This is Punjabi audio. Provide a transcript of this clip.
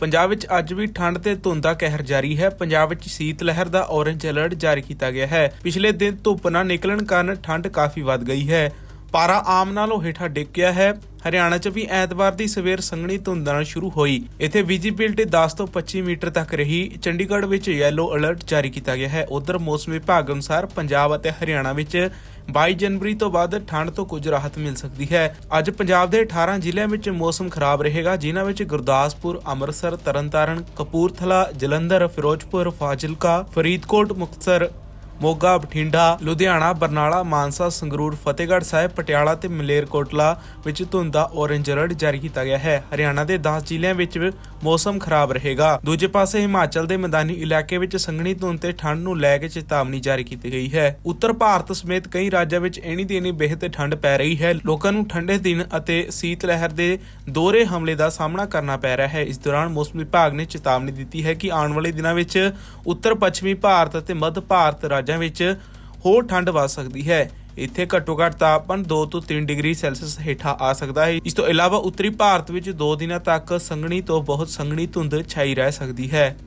ਪੰਜਾਬ ਵਿੱਚ ਅੱਜ ਵੀ ਠੰਡ ਤੇ ਧੁੰਦ ਦਾ ਕਹਿਰ ਜਾਰੀ ਹੈ। ਪੰਜਾਬ ਵਿੱਚ ਸੀਤ ਲਹਿਰ ਦਾ ਔਰੇਂਜ ਅਲਰਟ ਜਾਰੀ ਕੀਤਾ ਗਿਆ ਹੈ। ਪਿਛਲੇ ਦਿਨ ਧੁੱਪ ਨਾ ਨਿਕਲਣ ਕਾਰਨ ਠੰਡ ਕਾਫੀ ਵੱਧ ਗਈ ਹੈ। ਪਾਰਾ ਆਮ ਨਾਲੋਂ ਹੇਠਾਂ ਡਿੱਗ ਗਿਆ ਹੈ। ਹਰਿਆਣਾ 'ਚ ਵੀ ਐਤਵਾਰ ਦੀ ਸਵੇਰ ਸੰਘਣੀ ਧੁੰਦ ਨਾਲ ਸ਼ੁਰੂ ਹੋਈ। ਇੱਥੇ ਵਿਜ਼ਿਬਿਲਟੀ 10 ਤੋਂ 25 ਮੀਟਰ ਤੱਕ ਰਹੀ। ਚੰਡੀਗੜ੍ਹ ਵਿੱਚ ਯੈਲੋ ਅਲਰਟ ਜਾਰੀ ਕੀਤਾ ਗਿਆ ਹੈ। ਉਧਰ ਮੌਸਮ ਵਿਭਾਗ ਅਨੁਸਾਰ ਪੰਜਾਬ ਅਤੇ ਹਰਿਆਣਾ ਵਿੱਚ 22 ਜਨਵਰੀ ਤੋਂ ਬਾਅਦ ਠੰਡ ਤੋਂ ਕੁਝ ਰਾਹਤ ਮਿਲ ਸਕਦੀ ਹੈ। ਅੱਜ ਪੰਜਾਬ ਦੇ 18 ਜ਼ਿਲ੍ਹਿਆਂ ਵਿੱਚ ਮੌਸਮ ਖਰਾਬ ਰਹੇਗਾ ਜਿਨ੍ਹਾਂ ਵਿੱਚ ਗੁਰਦਾਸਪੁਰ, ਅੰਮ੍ਰਿਤਸਰ, ਤਰਨਤਾਰਨ, ਕਪੂਰਥਲਾ, ਜਲੰਧਰ, ਫਿਰੋਜ਼ਪੁਰ, ਫਾਜ਼ਿਲਕਾ, ਫਰੀਦਕੋਟ, ਮੁਕਤਸਰ ਮੋਗਾ, ਬਠਿੰਡਾ, ਲੁਧਿਆਣਾ, ਬਰਨਾਲਾ, ਮਾਨਸਾ, ਸੰਗਰੂਰ, ਫਤਿਹਗੜ੍ਹ ਸਾਹਿਬ, ਪਟਿਆਲਾ ਤੇ ਮਲੇਰਕੋਟਲਾ ਵਿੱਚ ਧੁੰਦ ਦਾ ਔਰੇਂਜ ਅਲਰਟ ਜਾਰੀ ਕੀਤਾ ਗਿਆ ਹੈ। ਹਰਿਆਣਾ ਦੇ 10 ਜ਼ਿਲ੍ਹਿਆਂ ਵਿੱਚ ਮੌਸਮ ਖਰਾਬ ਰਹੇਗਾ। ਦੂਜੇ ਪਾਸੇ ਹਿਮਾਚਲ ਦੇ ਮੈਦਾਨੀ ਇਲਾਕੇ ਵਿੱਚ ਸੰਘਣੀ ਧੁੰਦ ਤੇ ਠੰਡ ਨੂੰ ਲੈ ਕੇ ਚੇਤਾਵਨੀ ਜਾਰੀ ਕੀਤੀ ਗਈ ਹੈ। ਉੱਤਰ ਭਾਰਤ ਸਮੇਤ ਕਈ ਰਾਜਾਂ ਵਿੱਚ ਐਣੀ ਦੀ ਐਣੀ ਬਿਹਤ ਠੰਡ ਪੈ ਰਹੀ ਹੈ। ਲੋਕਾਂ ਨੂੰ ਠੰਡੇ ਦਿਨ ਅਤੇ ਸੀਤ ਲਹਿਰ ਦੇ ਦੋਹਰੇ ਹਮਲੇ ਦਾ ਸਾਹਮਣਾ ਕਰਨਾ ਪੈ ਰਿਹਾ ਹੈ। ਇਸ ਦੌਰਾਨ ਮੌਸਮ ਵਿਭਾਗ ਨੇ ਚੇਤਾਵਨੀ ਦਿੱਤੀ ਹੈ ਕਿ ਆਉਣ ਵਾਲੇ ਦਿਨਾਂ ਵਿੱਚ ਉੱਤਰ ਪੱਛਮੀ ਭਾਰਤ ਅਤੇ ਮੱਧ ਭਾਰਤ ਰਾਜ ਵਿੱਚ ਹੋਰ ਠੰਡ ਵੱਧ ਸਕਦੀ ਹੈ। ਇੱਥੇ ਘੱਟੋ ਘੱਟ ਤਾਪਮਾਨ 2 ਤੋਂ 3 ਡਿਗਰੀ ਸੈਲਸੀਅਸ ਹੇਠਾਂ ਆ ਸਕਦਾ ਹੈ। ਇਸ ਤੋਂ ਇਲਾਵਾ ਉੱਤਰੀ ਭਾਰਤ ਵਿੱਚ 2 ਦਿਨਾਂ ਤੱਕ ਸੰਘਣੀ ਤੋਂ ਬਹੁਤ ਸੰਘਣੀ ਧੁੰਦ ਛਾਈ ਰਹਿ ਸਕਦੀ ਹੈ।